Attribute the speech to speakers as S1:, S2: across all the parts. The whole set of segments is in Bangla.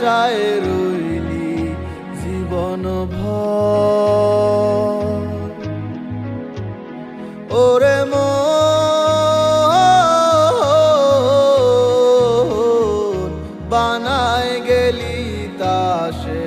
S1: আশায় রইলি জীবন ভর। ওরে বানায় গেলি তাসের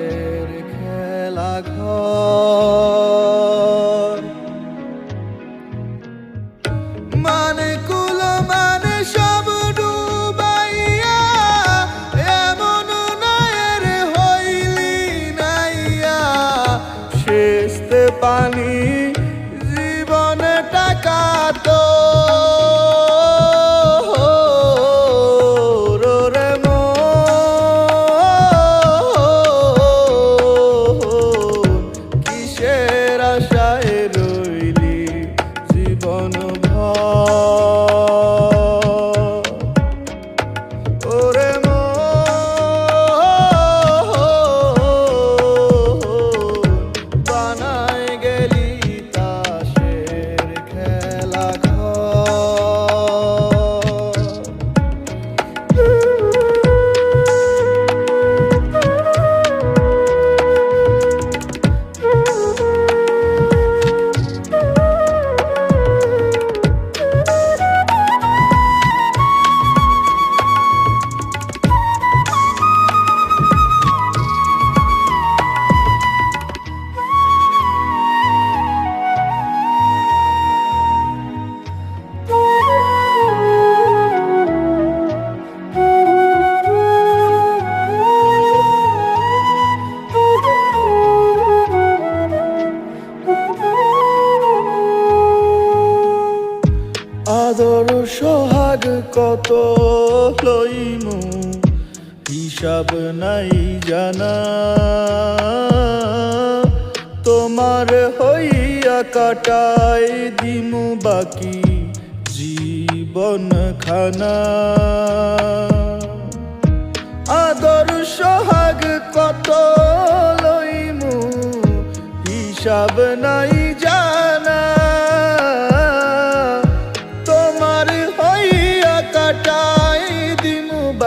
S1: আদর সোহাগ কত লইমু, হিসাব নাই জানা। তোমার হইয়া কাটাই দিমু বাকি জীবন খানা। আদর সোহাগ কত লইমু, হিসাব নাই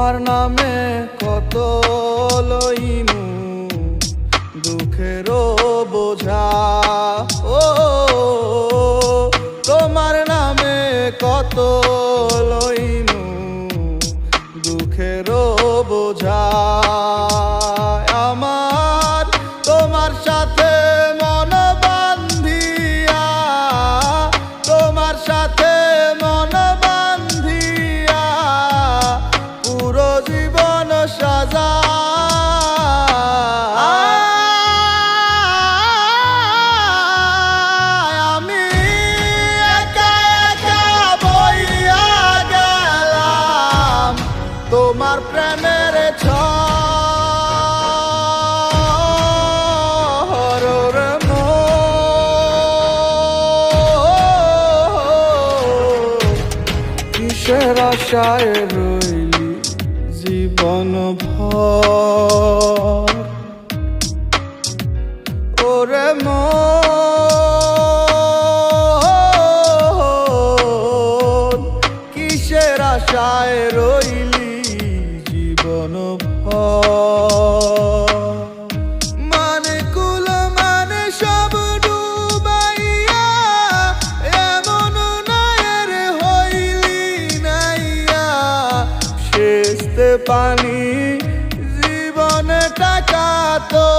S1: তোমার নামে কত লইনু দুঃখেরও তোমার প্রেমের। কিসের আশায় রইলি জীবন ভর ওরে মন পানি জীবনে টাকা তো